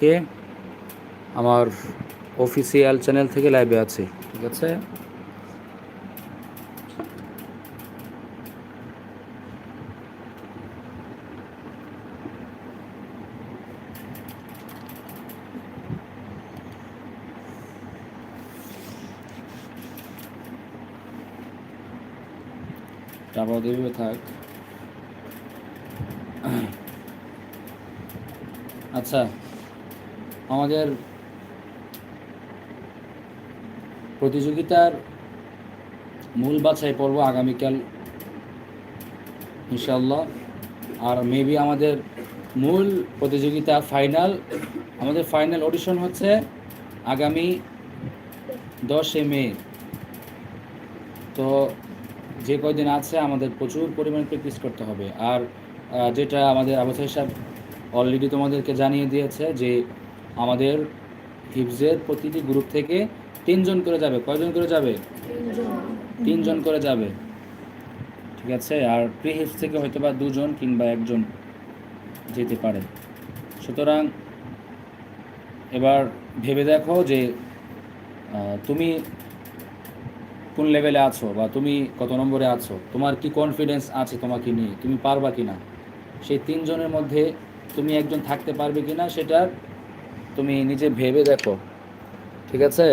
কে আমার official channel থেকে লাইভে আছে ঠিক আছে? থাক। আচ্ছা। আমাদের প্রতিযোগিতার মূল বাছাই পর্ব আগামীকাল ইনশাল্লাহ আর মেবি আমাদের মূল প্রতিযোগিতা ফাইনাল আমাদের ফাইনাল অডিশন হচ্ছে আগামী দশে মে। তো যে কয়দিন আছে, আমাদের প্রচুর পরিমাণ প্র্যাকটিস করতে হবে। আর যেটা আমাদের আবু সাহেব অলরেডি তোমাদেরকে জানিয়ে দিয়েছে যে আমাদের হিফজের প্রতিটি গ্রুপ থেকে তিনজন করে যাবে। কয়জন করে যাবে? তিনজন। করে যাবে। ঠিক আছে? আর প্রি হিফজ থেকে হয়তো বা দুজন কিংবা একজন যেতে পারে। সুতরাং এবার ভেবে দেখো যে তুমি কোন লেভেলে আছো বা তুমি কত নম্বরে আছো? তোমার কি কনফিডেন্স আছে তোমাকে নিয়ে? তুমি পারবা কি না সেই তিনজনের মধ্যে তুমি একজন থাকতে পারবে কি না সেটা তুমি নিজে ভেবে দেখো, ঠিক আছে?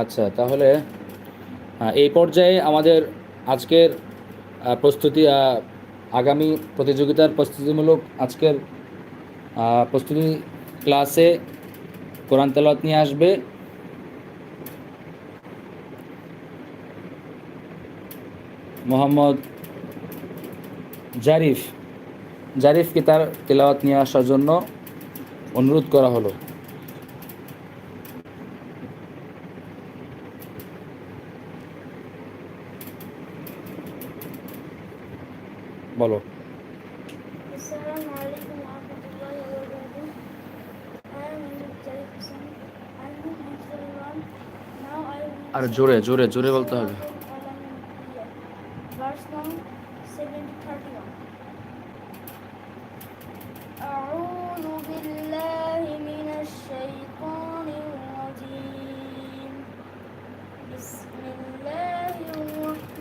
আচ্ছা তাহলে এই পর্যায়ে আমাদের আজকের প্রস্তুতি আগামী প্রতিযোগিতার প্রস্তুতিমূলক আজকের প্রস্তুতি ক্লাসে কোরআন তেলাওয়াত নিয়ে আসবে। মোহাম্মদ জারিফ। জারিফকে তার তেলাওয়াত নিয়ে আসার জন্য অনুরোধ করা হলো। বলো। আর জোরে জোরে জোরে বলতে হবে।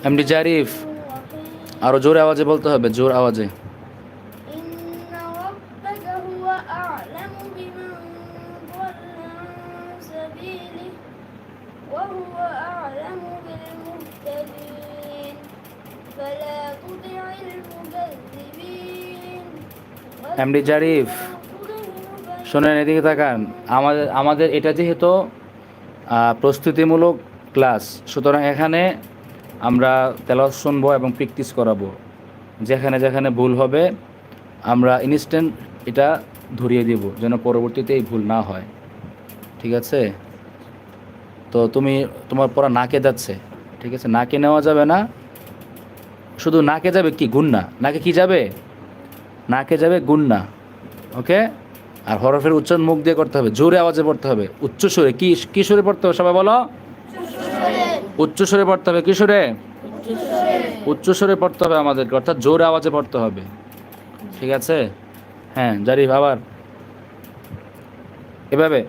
এমডি জারিফ আরও জোর আওয়াজে বলতে হবে, জোর আওয়াজে। এমডি জারিফ, শোনেন, এদিকে থাকান আমাদের আমাদের এটা যেহেতু প্রস্তুতিমূলক ক্লাস, সুতরাং এখানে আমরা তেলাওয়াত শুনব এবং প্র্যাকটিস করাবো। যেখানে যেখানে ভুল হবে, আমরা ইনস্ট্যান্ট এটা ধরিয়ে দেব, যেন পরবর্তীতে এই ভুল না হয়। ঠিক আছে? তো তুমি, তোমার পড়া নাকে যাচ্ছে। ঠিক আছে? নাকে নেওয়া যাবে না। শুধু নাকে যাবে কি? গুন্না। নাকে কি যাবে? নাকে যাবে গুন্না। ওকে? আর হরফের উচ্চারণ মুখ দিয়ে করতে হবে। জোরে আওয়াজে পড়তে হবে। উচ্চ সুরে কি কি সুরে পড়তে হবে সবাই বলো? উচ্চ সুরে পড়তে হবে কি সুরে উচ্চ সুরে পড়তে হবে আমাদেরকে অর্থাৎ জোরে আওয়াজে পড়তে হবে ঠিক আছে হ্যাঁ জারিফ আবার এভাবে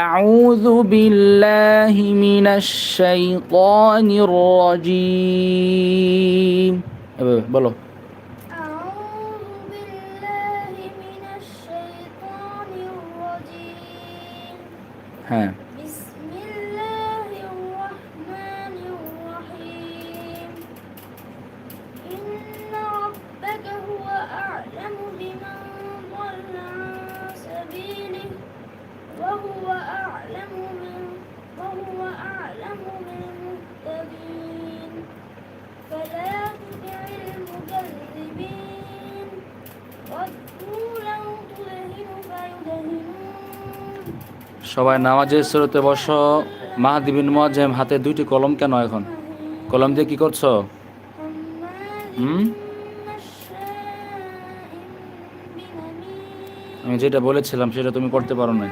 أعوذ بالله من الشيطان الرجيم এভাবে বলো أعوذ بالله من الشيطان الرجيم হ্যাঁ সবাই নামাজের স্রোতে বসো। মাহাদিবিন বিন মোয়াজ্জেম হাতে দুইটি কলম কেন এখন? কলম দিয়ে কি করছ? হুম? আমি যেটা বলেছিলাম সেটা তুমি করতে পারো না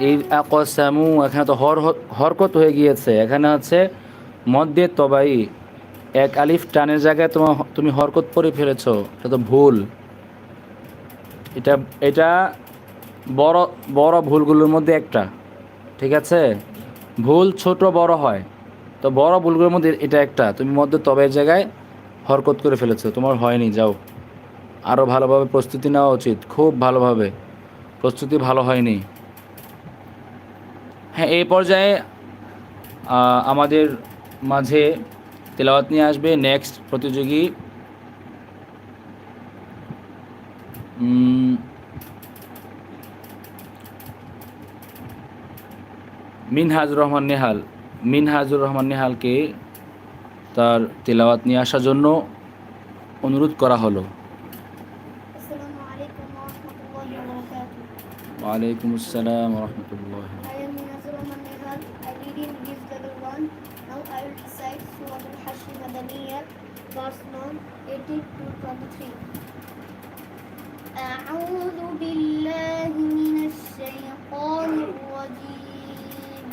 এই এখানে তো হর হরকত হয়ে গিয়েছে। এখানে হচ্ছে মধ্যে তবাই, এক আলিফ টানের জায়গায় তোমার তুমি হরকত পরে ফেলেছো। এটা তো ভুল। এটা এটা বড় বড় ভুলগুলোর মধ্যে একটা। ঠিক আছে? ভুল ছোট বড় হয়। তো বড় ভুলগুলোর মধ্যে এটা একটা। তুমি মধ্যে তবের জায়গায় হরকত করে ফেলেছো। তোমার হয়নি, যাও। আরও ভালোভাবে প্রস্তুতি নেওয়া উচিত। খুব ভালোভাবে। প্রস্তুতি ভালো হয়নি। হ্যাঁ এই পর্যায়ে আমাদের মাঝে তেলাওয়াত নিয়ে আসবে নেক্সট প্রতিযোগী। মিনহাজুর রহমান নেহাল। মিনহাজুর রহমান নেহালকে তার তেলাওয়াত নিয়ে আসার জন্য অনুরোধ করা হলো। Surah Al-Hashr Madaniyah, verse 1, 18 to 23. أعوذ بالله من الشيطان الرجيم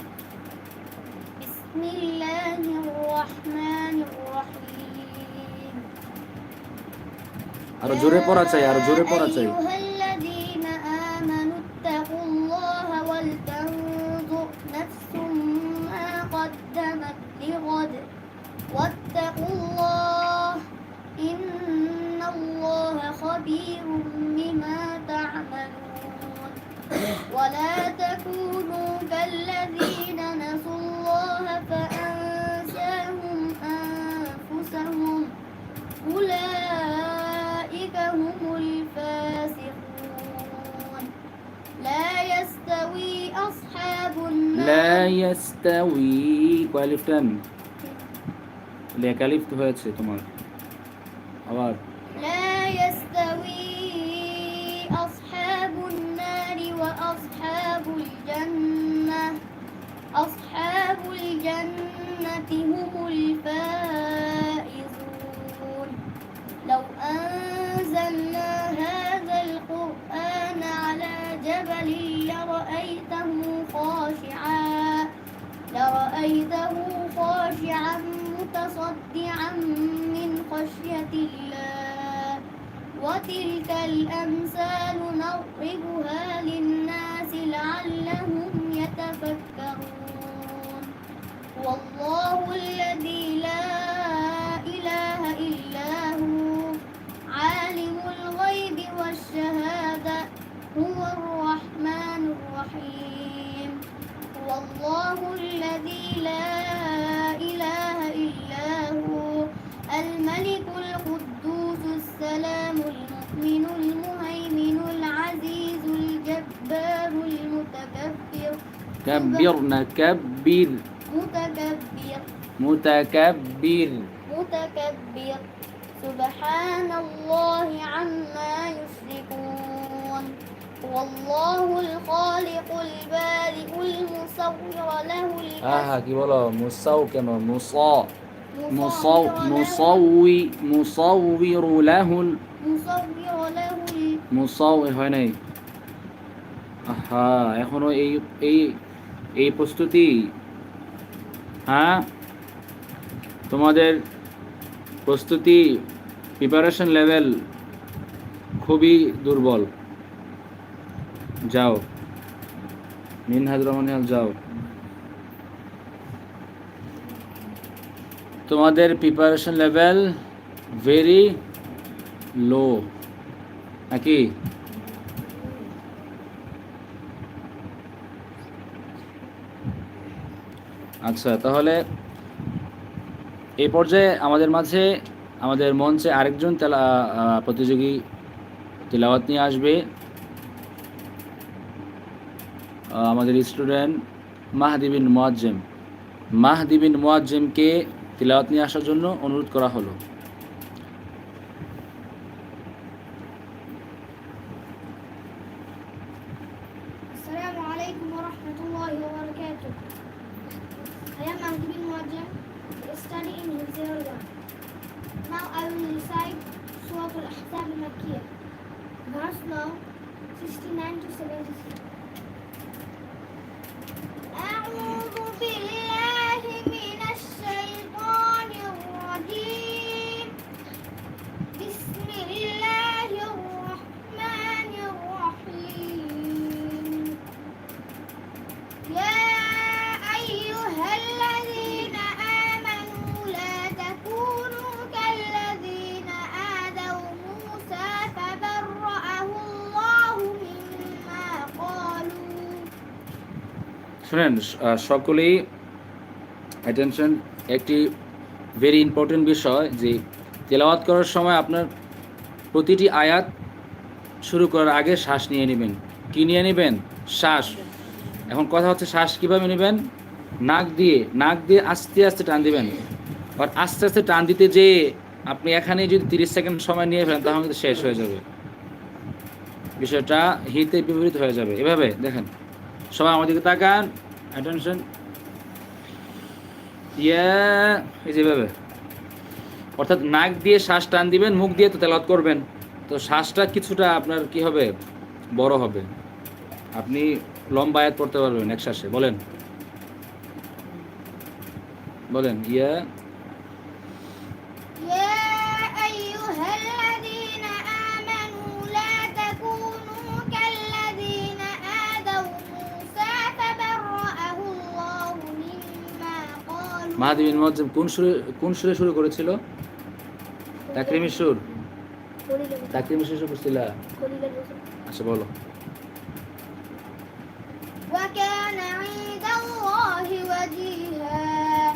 بسم الله الرحمن الرحيم আরো জোরে পড়া চাই আরো জোরে পড়া চাই قدمت لغد. واتقوا الله إن الله خبير بما تعملون. ولا تكونوا كالذين نسوا الله فأنساهم أنفسهم. أولئك هم الفاسقون. لا يستوي أصحاب النار. لا يستوي কোয়ালিফ টান লেকালিফ হয়েছে তোমার আবার لا يستوي أصحاب النار وأصحاب الجنة أصحاب الجنة هم الفائزون لو أنزلنا لرأيته خاشعا متصدعا من خشية الله. وتلك الأمثال نضربها للناس لعلهم يتفكرون. والله الذي لا إله إلا هو. عالم الغيب والشهادة. هو الرحمن الرحيم. الله الذي لا إله إلا هو الملك القدوس السلام المؤمن المهيمن العزيز الجبار المتكبر. كبر. نكبر متكبر. متكبر. متكبر. سبحان الله عما يشركون. هو الله الخالق البارئ হ্যাঁ কি বলো মুসাউ কেন মুস মুসাউই মুসাউইরু লাহুল মুসাউ হয় নাই হ্যাঁ এখনো এই এই এই প্রস্তুতি হ্যাঁ তোমাদের প্রস্তুতি প্রিপারেশন লেভেল খুবই দুর্বল যাও মিনহাজ রহমান যাও। তোমাদের প্রিপারেশন লেভেল ভেরি লো নাকি? আচ্ছা তাহলে এই পর্যায়ে আমাদের মাঝে, আমাদের মঞ্চে আরেকজন তেলা প্রতিযোগী তেলাওয়াত নিয়ে আসবে। আমাদের স্টুডেন্ট মাহদিবিন মোয়াজ্জেম। মাহদিবিন মোয়াজ্জেমকে তিলাওয়াত নিয়ে আসার জন্য অনুরোধ করা হলো। আহ, সকলেই অ্যাটেনশন একটি ভেরি ইম্পর্টেন্ট বিষয় যে তেলাওয়াত করার সময় আপনার প্রতিটি আয়াত শুরু করার আগে শ্বাস নিয়ে নেবেন। কি নিয়ে নেবেন? শ্বাস। এখন কথা হচ্ছে শ্বাস কীভাবে নেবেন? নাক দিয়ে নাক দিয়ে আস্তে আস্তে টান দিবেন। আর আস্তে আস্তে টান দিতে যে আপনি এখানে যদি তিরিশ সেকেন্ড সময় নিয়ে ফেলেন তাহলে কিন্তু শেষ হয়ে যাবে। বিষয়টা হিতে বিপরীত হয়ে যাবে। এভাবে দেখেন। সবাই আমাদেরকে তাকান। অ্যাটেনশন ইয়া এই যেভাবে অর্থাৎ নাক দিয়ে শ্বাস টান দিবেন, মুখ দিয়ে তো তেলাত করবেন। তো শ্বাসটা কিছুটা আপনার কি হবে? বড় হবে। আপনি লম্বা আয়াত পড়তে পারবেন এক শ্বাসে। বলেন। বলেন ইয়া قالوا মাহাদি বিন মুয়াজ্জম কোন সুরে কোন সুরে শুরু করেছিল তাকরিমি সুর তাকরিমি সুর শুরু করছিল আচ্ছা বলো وكان عند الله وجيها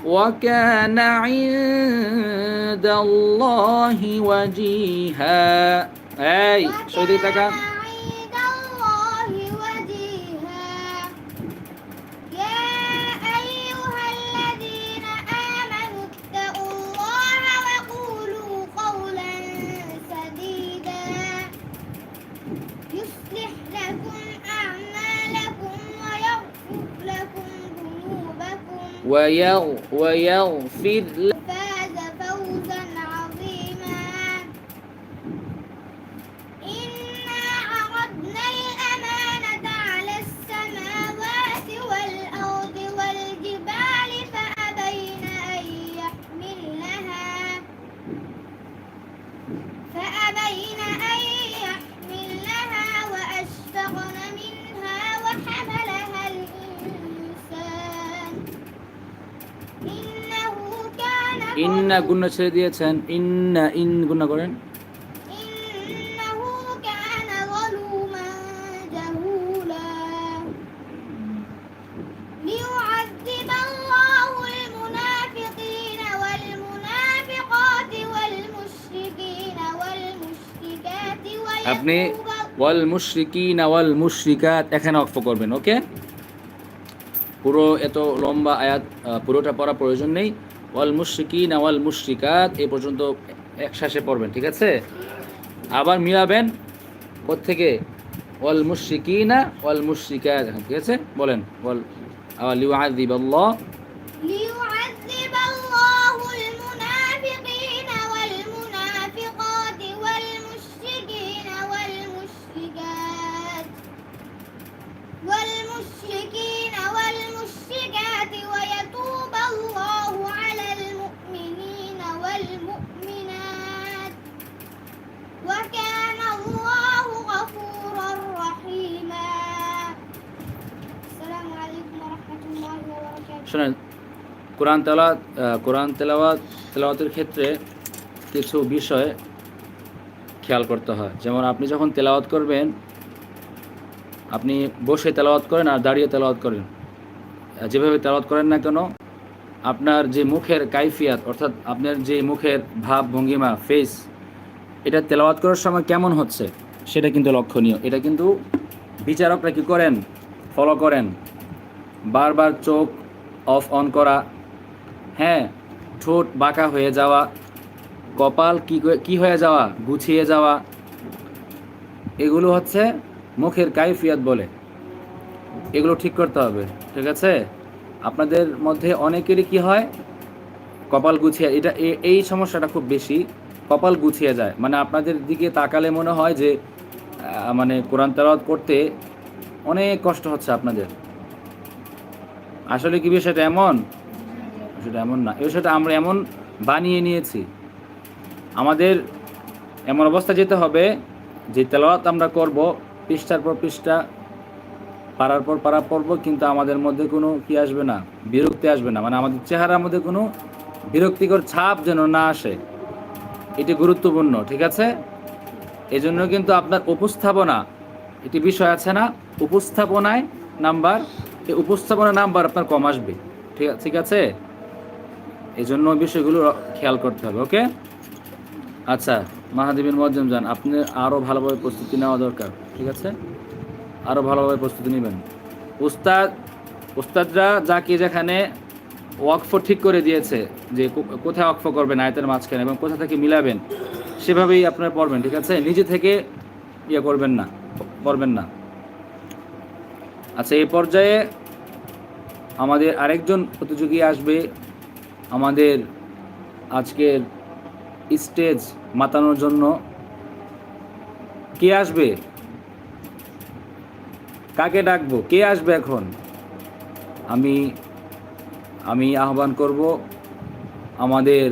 وكان عند الله وجيها ويغفر لك গুণা ছেড়ে দিয়েছেন। ইন্না ইন গুণা করেন। আপনি ওয়াল মুশরিকিন ওয়াল মুশরিকাত এখানে অক্ষ করবেন ওকে? পুরো এত লম্বা আয়াত পুরোটা পড়া প্রয়োজন নেই। ওয়াল মুশরিকিন ওয়াল মুশরিকাত, এ পর্যন্ত এক শ্বাসে পড়বেন, ঠিক আছে? আবার মিলাবেন থেকে ওয়াল মুশরিকিনা ওয়াল মুশরিকাত ঠিক আছে? বলেন, ওয়াল আওয়ালি লিউআযিব আল্লাহ শোনেন কোরআন আহ, কোরআন তেলাওয়াত তেলাওয়াতের ক্ষেত্রে কিছু বিষয় খেয়াল করতে হয়। যেমন আপনি যখন তেলাওয়াত করবেন আপনি বসে তেলাওয়াত করেন আর দাঁড়িয়ে তেলাওয়াত করেন। যেভাবে তেলাওয়াত করেন না কেন আপনার যে মুখের কাইফিয়াত অর্থাৎ আপনার যে মুখের ভাব ভঙ্গিমা ফেস এটা তেলাওয়াত করার সময় কেমন হচ্ছে সেটা কিন্তু লক্ষণীয়। এটা কিন্তু বিচারকরা কী করেন? ফলো করেন। বারবার চোখ অফ অন করা। হ্যাঁ ঠোঁট বাঁকা হয়ে যাওয়া। কপাল কি ক- হয়ে যাওয়া? গুছিয়ে যাওয়া। এগুলো হচ্ছে মুখের কাইফিয়াত বলে। এগুলো ঠিক করতে হবে, ঠিক আছে? আপনাদের মধ্যে অনেকেরই কি হয়? কপাল গুছিয়ে, এটা এই সমস্যাটা খুব বেশি। কপাল গুছিয়ে যায়। মানে আপনাদের দিকে তাকালে মনে হয় যে মানে কোরআন তেলাওয়াত করতে অনেক কষ্ট হচ্ছে আপনাদের। আসলে কি বিষয়টা এমন? সেটা এমন না। এই বিষয়টা আমরা এমন বানিয়ে নিয়েছি। আমাদের এমন অবস্থা যেতে হবে যে তেলাওয়াত আমরা করব পৃষ্ঠার পর পৃষ্ঠা, পাড়ার পর পাড়া পড়ব কিন্তু আমাদের মধ্যে কোনো কি আসবে না? বিরক্তি আসবে না। মানে আমাদের চেহারার মধ্যে কোনো বিরক্তিকর ছাপ যেন না আসে। এটি গুরুত্বপূর্ণ, ঠিক আছে? এজন্য কিন্তু আপনার উপস্থাপনা এটি বিষয় আছে না? উপস্থাপনায় নাম্বার উপস্থাপনা নাম্বার আপনার কম আসবে। ঠিক আছে ঠিক আছে? এই জন্য বিষয়গুলো খেয়াল করতে হবে, ওকে? আচ্ছা মাহাদিবিন মজ্জম যান, আপনি আরও ভালোভাবে প্রস্তুতি নেওয়া দরকার, ঠিক আছে? আরও ভালোভাবে প্রস্তুতি নেবেন। উস্তাদ, উস্তাদরা যাকে যেখানে ওয়াকফ ঠিক করে দিয়েছে, যে কোথায় ওয়াকফ করবেন আয়তের মাঝখানে এবং কোথা থেকে মিলাবেন, সেভাবেই আপনারা পড়বেন, ঠিক আছে? নিজে থেকে ইয়ে করবেন না করবেন না। আচ্ছা এই পর্যায়ে আমাদের আরেকজন প্রতিযোগী আসবে। আমাদের আজকের স্টেজ মাতানোর জন্য। কে আসবে? কাকে ডাকবো? কে আসবে এখন? আমি আমি আহ্বান করব আমাদের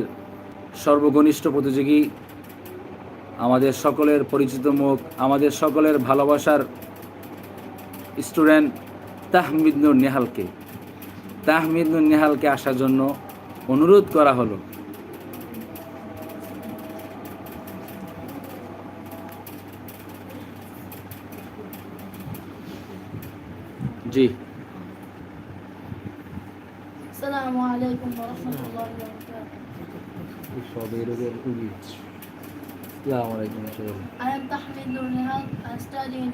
সর্বঘনিষ্ঠ প্রতিযোগী, আমাদের সকলের পরিচিত মুখ, আমাদের সকলের ভালোবাসার স্টুডেন্ট তাহমিদনুর নেহালকে। তাহমিদনুর নেহালকে আসার জন্য অনুরোধ করা হলো। জি। আসসালামু আলাইকুম ওয়া রাহমাতুল্লাহি ওয়া বারাকাতুহু আসসালাম I am Tahmid Nurnihal I study in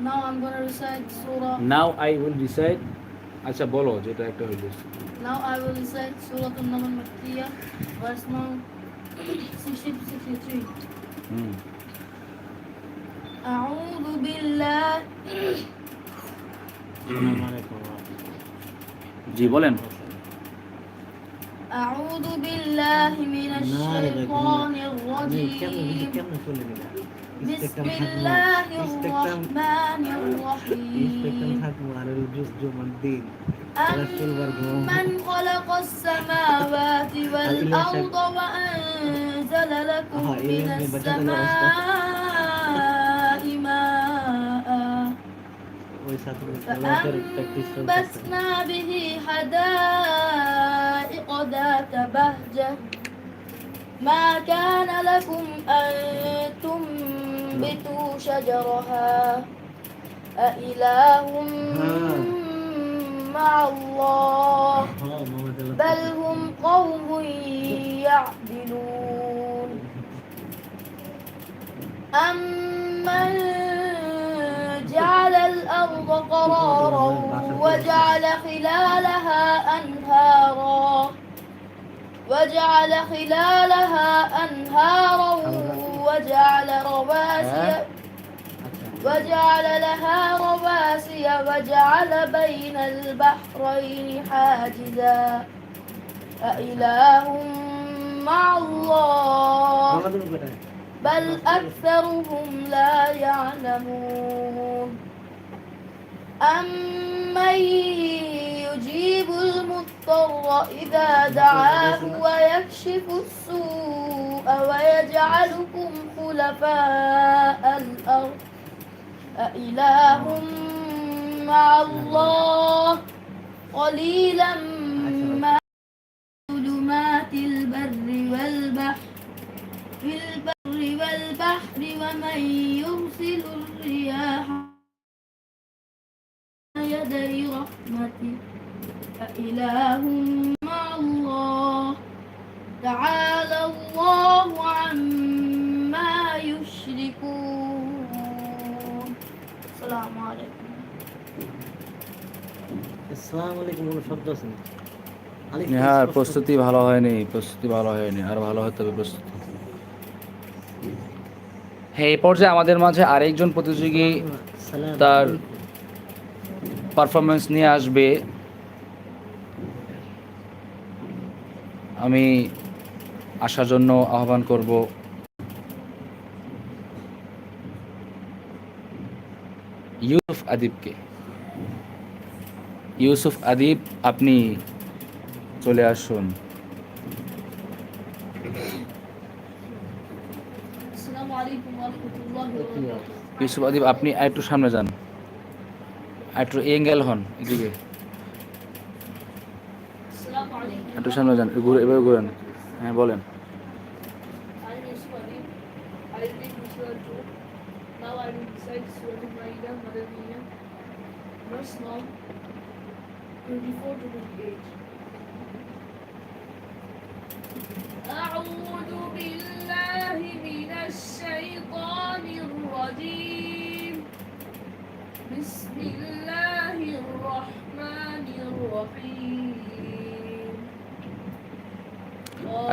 Now I'm going to recite Surah. Now I will decide আচ্ছা বলো যেটা একটা হইল Now I will recite Surah An-Naml Makkiyah, verse number 60 to 63. হুম أعوذ بالله জি বলেন أعوذ بالله من الشيطان الرجيم بسم الله الرحمن الرحيم. أمن خلق السماوات والأرض وأنزل لكم من السماء ماء. فأنبتنا به حدائق ذات بهجة. ما كان لكم أن تنبتوا شجرها. أإله مع الله. بل هم قوم يعدلون. أمن جعل الأرض قرارا وجعل خلالها أنهارا. وجعل خلالها أنهارا وجعل رواسي وجعل لها رواسي وجعل بين البحرين حاجزا. أإله مع الله. بل أكثرهم لا يعلمون. أمن يجيب المضطر إذا دعاه ويكشف السوء ويجعلكم خلفاء الأرض أإله مع الله قليلا ما ظلمات البر والبحر في البر والبحر ومن يرسل يدي رحمته أإله مع الله تعالى الله عما يشركون السلام عليكم আসসালামু আলাইকুম কোনো শব্দ আছে না? আলিফ নেহার স্পষ্ট- প্রস্তুতি ভালো হয়নি প্রস্তুতি ভালো হয়নি আর ভালো হতে হবে প্রস্তুতি হ্যাঁ এই পর্যায়ে আমাদের মাঝে আরেকজন প্রতিযোগী সালাম তার আলাইকুম। পারফরমেন্স নিয়ে আসবে আমি আসার জন্য আহ্বান করব। ইউসুফ আদিবকে। ইউসুফ আদিব আপনি চলে আসুন। ইউসুফ আদিব আপনি একটু সামনে যান। একটু এঙ্গেল হন এদিকে। একটু সামনে যান ঘুরে এভাবে ঘুরেন। হ্যাঁ বলেন।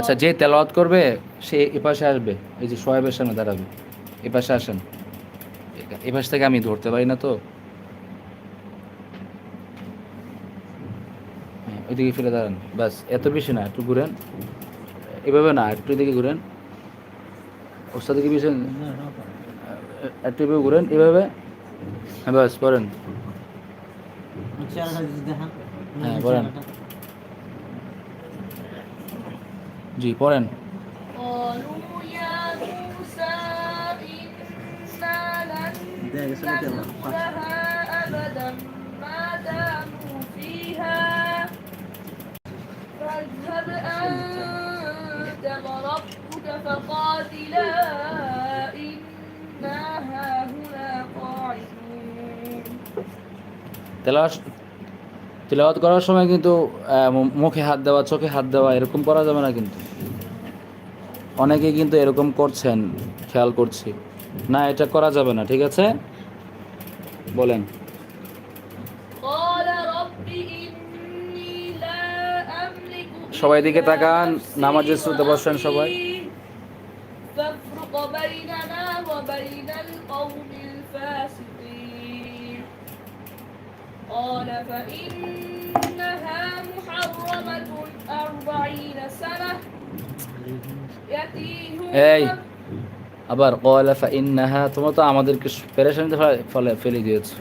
আচ্ছা যে তেলাওয়াত করবে সে এ পাশে আসবে। এই যে সোহেবের সামনে দাঁড়াবে। এ পাশে আসেন। এ পাশ থেকে আমি ধরতে পারি না তো। হ্যাঁ, ওইদিকে ফিরে দাঁড়ান। ব্যাস এত বেশি না একটু ঘুরেন। এভাবে না একটু দিকে ঘুরেন। ওস্তাদ দিকে বেশি একটু এভাবে ঘুরেন এভাবে। হ্যাঁ ব্যাস দেখান। হ্যাঁ, বলেন। জি, পড়েন। তেলাওয়াত করার সময় কিন্তু মুখে হাত দেওয়া, চোখে হাত দেওয়া এরকম করা যাবে না কিন্তু? অনেকে কিন্তু এরকম করছেন খেয়াল করছি না এটা করা যাবে না ঠিক আছে বলেন قال رب إني لا أملك সবাই দিকে إلا তাকান, نفسي নামাজের শুরুতে বসেন সবাই। وأخي فافرق بيننا وبين القوم الفاسقين قال فإنها محرمة أربعين سنة يتيهون এই আবার কয়লা ফা ইন্নাহা তোমরা তো আমাদেরকে পেরেশানিতে ফেলে- ফলে ফেলে দিয়েছো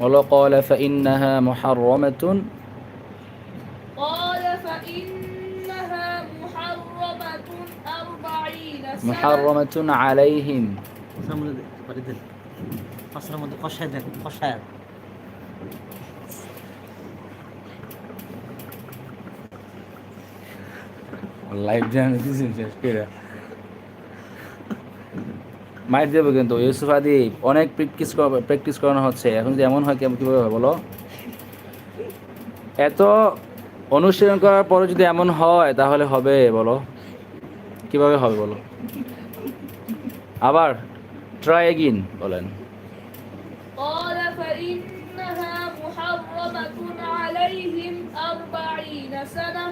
বলো কয়লা ফা ইন্নাহা মুহাররামাতুন قال فإنها محرمة أربعين লাইভ জানা দিয়েছেন শেষ করে মাইট দেবে কিন্তু ইউসুফ আদি অনেক প্র্যাকটিস প্র্যাকটিস করানো হচ্ছে এখন যদি এমন হয় কেমন কীভাবে হয় বলো এত অনুশীলন করার পরে যদি এমন হয় তাহলে হবে বলো কিভাবে হবে বলো আবার ট্রাই এগিন বলেন قال فإنها محرمة عليهم أربعين سنة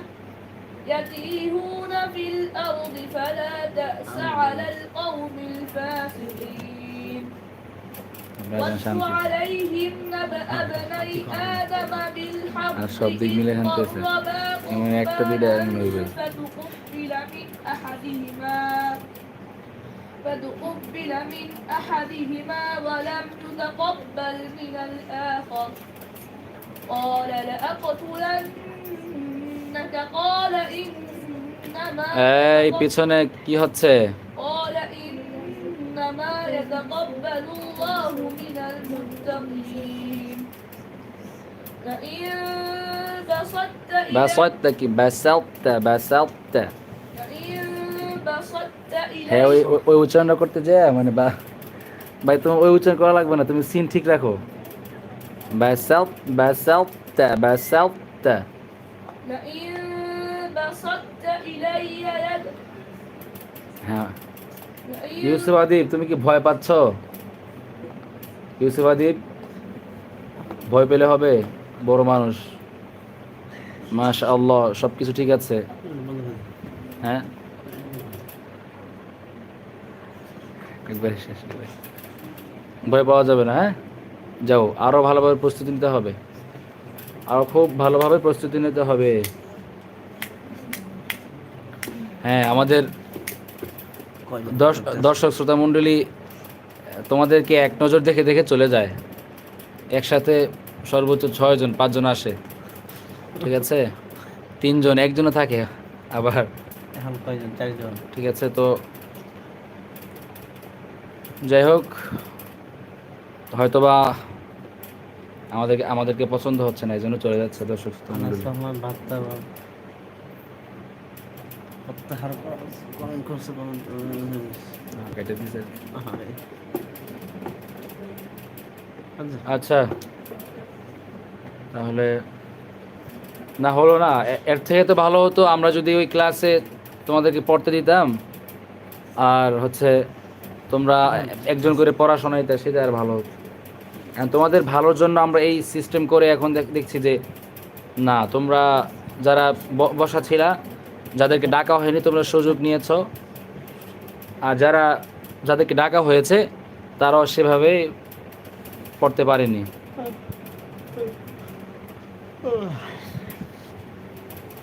يتيهون في الأرض فلا تأس على القوم الفاسقين واتل عليهم نبأ ابني آدم بالحق إذ قربا قربانا فتقبل من أحدهما فتقبل من أحدهما ولم تتقبل من الآخر قال لأقتلن এই পিছনে কি হচ্ছে قال إنما يتقبل الله من المتقين لئن بسطت إلي বাসাত্তা কি বাসাত্তা বাসাত্তা لئن بسطت হ্যাঁ ওই إلي ওই- ওই উচ্চারণটা করতে যায় মানে বা ভাই তোমার ওই উচ্চারণ করা লাগবে না তুমি সিন ঠিক রাখো বাসাত বাসাত্তা বাসাত্তা لئن بسطت إلي يدك হ্যাঁ لئن ইউসুফ আদিব তুমি কি ভয় পাচ্ছ ইউসুফ আদিব ভয় পেলে হবে বড় মানুষ মাশা আল্লাহ সব কিছু ঠিক আছে হ্যাঁ একবার শেষ করে। ভয় পাওয়া যাবে না হ্যাঁ যাও আরো ভালোভাবে প্রস্তুতি নিতে হবে আরও খুব ভালোভাবে প্রস্তুতি নিতে হবে। হ্যাঁ আমাদের দর্শ- দর্শক শ্রোতা মণ্ডলী তোমাদেরকে এক নজর দেখে দেখে চলে যায়। একসাথে সর্বোচ্চ ছয়জন পাঁচজন আসে। ঠিক আছে? তিনজন একজনও থাকে আবার। এখন কয়জন? চারজন। ঠিক আছে তো যাই হোক হয়তোবা আমাদেরকে আমাদেরকে পছন্দ হচ্ছে না এই জন্য চলে যাচ্ছে দর্শক। আচ্ছা তাহলে না হলো না। এর থেকে তো ভালো হতো আমরা যদি ওই ক্লাসে তোমাদেরকে পড়তে দিতাম আর হচ্ছে তোমরা একজন করে পড়াশোনা দিতে সেটা আর ভালো হতো। তোমাদের ভালোর জন্য আমরা এই সিস্টেম করে এখন দেখ- দেখছি যে, না, তোমরা যারা বসা ছিলা, যাদেরকে ডাকা হয়নি, তোমরা সুযোগ নিয়েছো। আর যারা, যাদেরকে ডাকা হয়েছে, তারাও সেভাবে পড়তে পারেনি।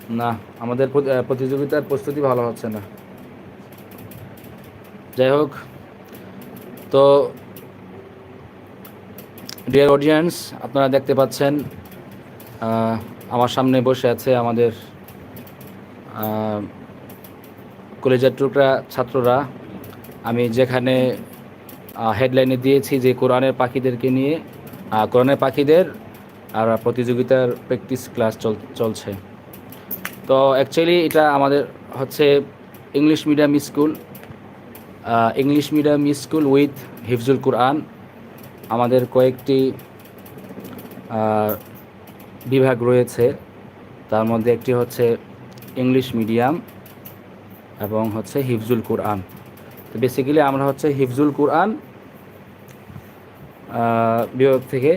না, আমাদের প্রতিযোগিতার প্রস্তুতি ভালো হচ্ছে না। যাই হোক, তো ডিয়ার অডিয়েন্স আপনারা দেখতে পাচ্ছেন আমার সামনে বসে আছে আমাদের কলেজের টুকরা ছাত্ররা। আমি যেখানে হেডলাইনে দিয়েছি যে কোরআনের পাখিদেরকে নিয়ে কোরআনের পাখিদের আর প্রতিযোগিতার প্র্যাকটিস ক্লাস চল, চলছে। তো অ্যাকচুয়ালি এটা আমাদের হচ্ছে English medium school English medium school with হিফজুল কোরআন আমাদের কয়েকটি বিভাগ রয়েছে। তার মধ্যে একটি হচ্ছে ইংলিশ মিডিয়াম এবং হচ্ছে হিফজুল কোরআন। তো বেসিক্যালি আমরা হচ্ছে হিফজুল কোরআন বিভাগ থেকে,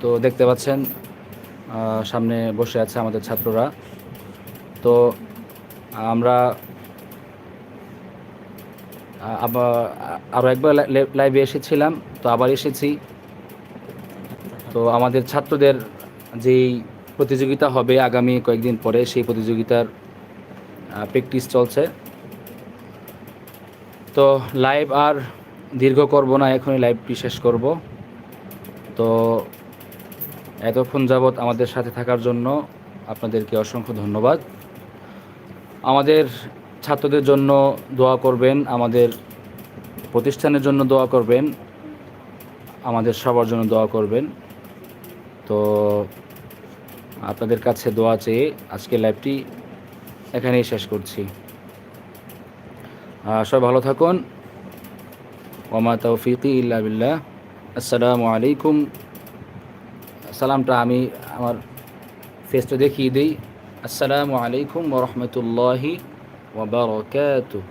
তো দেখতে পাচ্ছেন সামনে বসে আছে আমাদের ছাত্ররা। তো আমরা আবার আরও একবার লাই- লাইভে এসেছিলাম, তো আবার এসেছি। তো আমাদের ছাত্রদের যেই প্রতিযোগিতা হবে আগামী কয়েকদিন পরে, সেই প্রতিযোগিতার প্র্যাকটিস চলছে। তো লাইভ আর দীর্ঘ করব না, এখনই লাইভটি শেষ করব। তো এতক্ষণ যাবৎ আমাদের সাথে থাকার জন্য আপনাদেরকে অসংখ্য ধন্যবাদ। আমাদের ছাত্রদের জন্য দোয়া করবেন, আমাদের প্রতিষ্ঠানের জন্য দোয়া করবেন, আমাদের সবার জন্য দোয়া করবেন। তো আপনাদের কাছে দোয়া চেয়ে আজকে লাইভটি এখানেই শেষ করছি। সবাই ভালো থাকুন। ওমা তৌফিকি ইল্লা বিল্লাহ। আসসালামু আলাইকুম। সালামটা আমি আমার ফেসটা দেখিয়ে দিই। আসসালামু আলাইকুম ওরহমতুল্লাহি وبركاته.